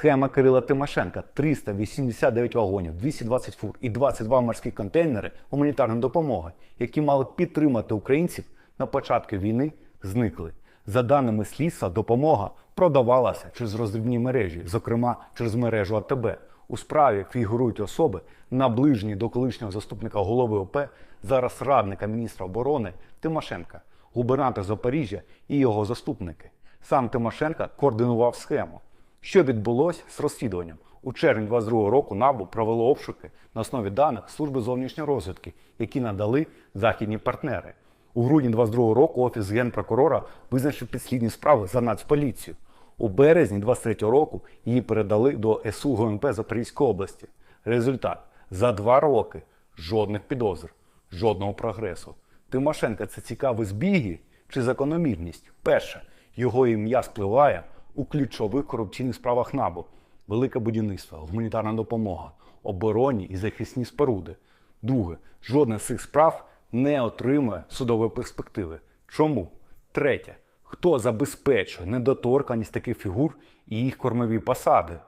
Схема Кирила Тимошенка 389 вагонів, 220 фур і 22 морські контейнери гуманітарної допомоги, які мали підтримати українців на початку війни, зникли. За даними слідства, допомога продавалася через роздрібні мережі, зокрема через мережу АТБ. У справі фігурують особи, наближені до колишнього заступника голови ОП, зараз радника міністра оборони Тимошенка, губернатор Запоріжжя і його заступники. Сам Тимошенко координував схему. Що відбулося з розслідуванням? У червні 22 року НАБУ провело обшуки на основі даних Служби зовнішньої розвідки, які надали західні партнери. У грудні 22 року Офіс генпрокурора визначив підслідні справи за Нацполіцію. У березні 23 року її передали до СУ ГУНП Запорізької області. Результат за два роки жодних підозр, жодного прогресу. Тимошенка це цікаві збіги чи закономірність? Перше, його ім'я спливає у ключових корупційних справах НАБУ, велике будівництво, гуманітарна допомога, оборонні і захисні споруди. Друге, жодна з цих справ не отримує судової перспективи. Чому? Третє, хто забезпечує недоторканість таких фігур і їх кормові посади?